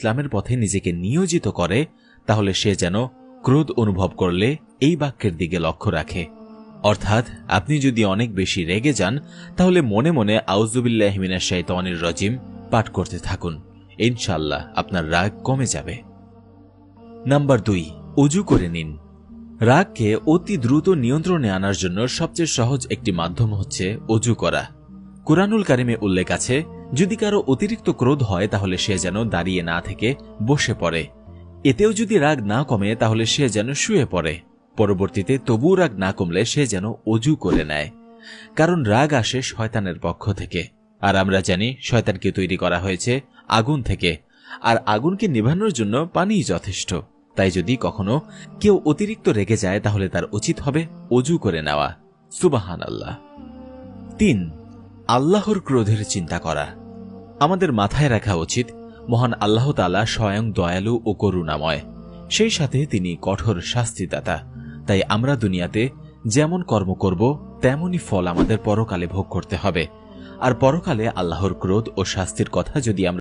ইসলামের পথে নিজেকে নিয়োজিত করে, তাহলে সে যেন ক্রোধ অনুভব করলে এই বাক্যের দিকে লক্ষ্য রাখে। অর্থাৎ, আপনি যদি অনেক বেশি রেগে যান, তাহলে মনে মনে আউজুবিল্লাহ আউজুবিল্লাহমিনা শাইতানির রজিম পাঠ করতে থাকুন। ইনশাল্লাহ আপনার রাগ কমে যাবে। নাম্বার দুই অজু করে নিন। রাগকে অতি দ্রুত নিয়ন্ত্রণে আনার জন্য সবচেয়ে সহজ একটি মাধ্যম হচ্ছে অজু করা। কুরআনুল কারিমে উল্লেখ আছে যদি কারও অতিরিক্ত ক্রোধ হয়, তাহলে সে যেন দাঁড়িয়ে না থেকে বসে পড়ে। এতেও যদি রাগ না কমে, তাহলে সে যেন শুয়ে পড়ে। পরবর্তীতে তবুও রাগ না কমলে সে যেন অজু করে নেয়। কারণ রাগ আসে শয়তানের পক্ষ থেকে। আর আমরা জানি, শয়তানকে তৈরি করা হয়েছে আগুন থেকে। আর আগুনকে নিভানোর জন্য পানিই যথেষ্ট। তাই যদি কখনো কেউ অতিরিক্ত রেগে যায়, তাহলে তার উচিত হবে অজু করে নেওয়া। সুবাহান আল্লাহ তিন, আল্লাহর ক্রোধের চিন্তা করা। আমাদের মাথায় রাখা উচিত, মহান আল্লাহ তালা স্বয়ং দয়ালু ও করুণাময়। সেই সাথে তিনি কঠোর শাস্তিদাতা। তাই আমরা দুনিয়াতে যেমন কর্ম করব তেমনই ফল আমাদের পরকালে ভোগ করতে হবে। আর পরকালে আল্লাহর ক্রোধ ও শাস্তির কথা যদি আমরা